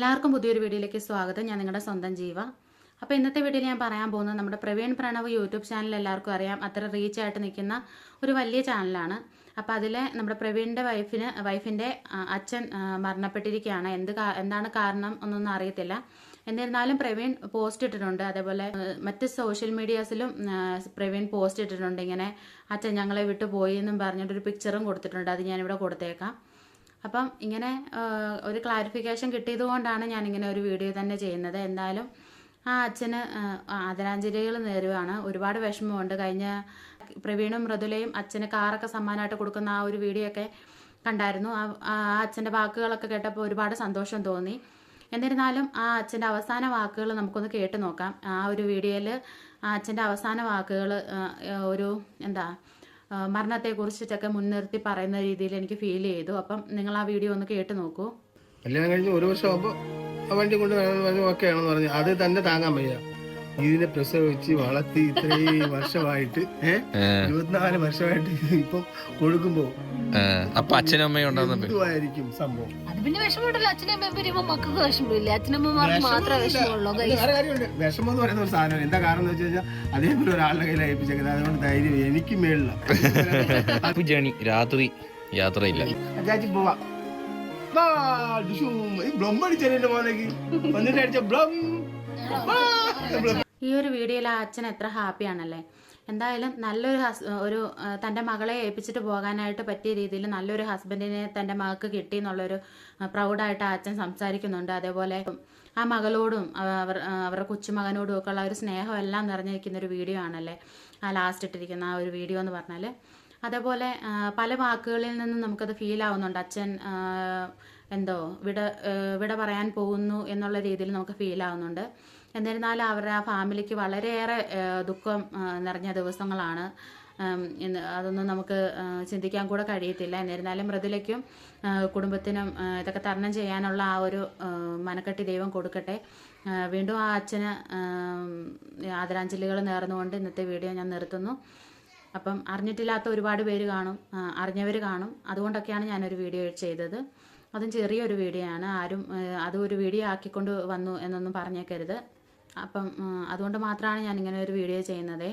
എല്ലാവർക്കും പുതിയൊരു വീഡിയോയിലേക്ക് സ്വാഗതം. ഞാൻ നിങ്ങളുടെ സ്വന്തം ജീവ. അപ്പോൾ ഇന്നത്തെ വീഡിയോയിൽ ഞാൻ പറയാൻ പോകുന്നത് നമ്മുടെ പ്രവീൺ പ്രണവ് യൂട്യൂബ് ചാനൽ എല്ലാവർക്കും അറിയാം. അത്ര റീച്ച് ആയിട്ട് നിൽക്കുന്ന ഒരു വലിയ ചാനലാണ്. അപ്പോൾ അതിലെ നമ്മുടെ പ്രവീണിന്റെ വൈഫിന് വൈഫിന്റെ അച്ഛൻ മരണപ്പെട്ടിരിക്കുകയാണ്. എന്ത് എന്താണ് കാരണം എന്നൊന്നും അറിയത്തില്ല. എന്നിരുന്നാലും പ്രവീൺ പോസ്റ്റ് ഇട്ടിട്ടുണ്ട്. അതേപോലെ മറ്റ് സോഷ്യൽ മീഡിയാസിലും പ്രവീൺ പോസ്റ്റ് ഇട്ടിട്ടുണ്ട്. ഇങ്ങനെ അച്ഛൻ ഞങ്ങളെ വിട്ടു പോയി എന്നും പറഞ്ഞിട്ടൊരു പിക്ചറും കൊടുത്തിട്ടുണ്ട്. അത് ഞാനിവിടെ കൊടുത്തേക്കാം. അപ്പം ഇങ്ങനെ ഒരു ക്ലാരിഫിക്കേഷൻ കിട്ടിയത് കൊണ്ടാണ് ഞാൻ ഇങ്ങനെ ഒരു വീഡിയോ തന്നെ ചെയ്യുന്നത്. എന്തായാലും ആ അച്ഛന് ആദരാഞ്ജലികൾ നേരുവാണ്. ഒരുപാട് വിഷമമുണ്ട്. കഴിഞ്ഞ പ്രവീണും മൃദുലയും അച്ഛന് കാറൊക്കെ സമ്മാനമായിട്ട് കൊടുക്കുന്ന ആ ഒരു വീഡിയോ ഒക്കെ കണ്ടായിരുന്നു. ആ അച്ഛന്റെ വാക്കുകളൊക്കെ കേട്ടപ്പോൾ ഒരുപാട് സന്തോഷം തോന്നി. എന്നിരുന്നാലും ആ അച്ഛന്റെ അവസാന വാക്കുകൾ നമുക്കൊന്ന് കേട്ട് നോക്കാം. ആ ഒരു വീഡിയോയിൽ ആ അച്ഛന്റെ അവസാന വാക്കുകൾ ഒരു എന്താ മരണത്തെക്കുറിച്ചിട്ടൊക്കെ മുൻനിർത്തി പറയുന്ന രീതിയിൽ എനിക്ക് ഫീൽ ചെയ്തു. അപ്പം നിങ്ങൾ ആ വീഡിയോ ഒന്ന് കേട്ട് നോക്കൂ. കഴിഞ്ഞ് ഒരു വർഷം ആകുമ്പോൾ വണ്ടി കൊണ്ട് ഓക്കെ ആണെന്ന് പറഞ്ഞു. അത് തന്നെ താങ്ങാൻ വയ്യ. ഇതിനെ പ്രസവിച്ച് വളർത്തി ഇത്രയും വർഷമായിട്ട് ഏഹ് ഇരുപത്തിനാല് വർഷമായിട്ട് ഇപ്പൊ കൊടുക്കുമ്പോ അപ്പൊ അച്ഛനും അമ്മയും ഉണ്ടാകുന്ന എന്തുമായിരിക്കും സംഭവം? അത് പിന്നെ വിഷമമുണ്ടല്ലോ. അച്ഛനും അമ്മയും വരുമ്പോ മക്കൾക്ക് വിഷമമില്ല? അച്ഛനമ്മമാർക്ക് മാത്രമേ വിഷമമുള്ളൂ അത് വേറെ കാര്യമുണ്ട്. വിഷമം എന്ന് പറയുന്ന ഒരു സാധനം എന്താ കാരണം എന്ന് വെച്ച് കഴിഞ്ഞാൽ അതേപോലെ ഒരാളുടെ കയ്യിൽ ഏൽപ്പിച്ചേക്കുന്നത്. അതുകൊണ്ട് ധൈര്യം എനിക്ക് മേളില്ല. ജേണി. രാത്രി യാത്രയില്ല. അച്ചാച്ചി പോവാ. ബ്ലം അടിച്ചതിന്റെ മോലേക്ക് വന്നിട്ട് അടിച്ച ബ്ലം. ഈ ഒരു വീഡിയോയിൽ ആ അച്ഛൻ എത്ര ഹാപ്പിയാണല്ലേ എന്തായാലും നല്ലൊരു ഹസ് ഒരു തന്റെ മകളെ ഏൽപ്പിച്ചിട്ട് പോകാനായിട്ട് പറ്റിയ രീതിയിൽ നല്ലൊരു ഹസ്ബൻഡിനെ തന്റെ മകൾക്ക് കിട്ടി എന്നുള്ളൊരു പ്രൗഡായിട്ട് ആ അച്ഛൻ സംസാരിക്കുന്നുണ്ട്. അതേപോലെ ആ മകളോടും അവർ അവരുടെ കൊച്ചുമകനോടും ഒക്കെ ഉള്ള ഒരു സ്നേഹം എല്ലാം നിറഞ്ഞിരിക്കുന്ന ഒരു വീഡിയോ ആണല്ലേ ആ ലാസ്റ്റ് ഇട്ടിരിക്കുന്ന ആ ഒരു വീഡിയോ എന്ന് പറഞ്ഞാൽ അതേപോലെ പല വാക്കുകളിൽ നിന്നും നമുക്കത് ഫീൽ ആവുന്നുണ്ട്. അച്ഛൻ എന്തോ വിട വിട പറയാൻ പോകുന്നു എന്നുള്ള രീതിയിൽ നമുക്ക് ഫീൽ ആവുന്നുണ്ട്. എന്നിരുന്നാലും അവരുടെ ആ ഫാമിലിക്ക് വളരെയേറെ ദുഃഖം നിറഞ്ഞ ദിവസങ്ങളാണ്. അതൊന്നും നമുക്ക് ചിന്തിക്കാൻ കൂടെ കഴിയത്തില്ല. എന്നിരുന്നാലും മൃദുലയ്ക്കും കുടുംബത്തിനും ഇതൊക്കെ തരണം ചെയ്യാനുള്ള ആ ഒരു മനക്കെട്ടി ദൈവം കൊടുക്കട്ടെ. വീണ്ടും ആ അച്ഛന് ആദരാഞ്ജലികൾ നേർന്നുകൊണ്ട് ഇന്നത്തെ വീഡിയോ ഞാൻ നിർത്തുന്നു. അപ്പം അറിഞ്ഞിട്ടില്ലാത്ത ഒരുപാട് പേര് കാണും അറിഞ്ഞവർ കാണും. അതുകൊണ്ടൊക്കെയാണ് ഞാനൊരു വീഡിയോ ചെയ്തത്. അതും ചെറിയൊരു വീഡിയോ ആണ്. ആരും അതും ഒരു വീഡിയോ ആക്കിക്കൊണ്ട് വന്നു എന്നൊന്നും പറഞ്ഞേക്കരുത്. അപ്പം അതുകൊണ്ട് മാത്രമാണ് ഞാൻ ഇങ്ങനെ ഒരു വീഡിയോ ചെയ്യുന്നത്.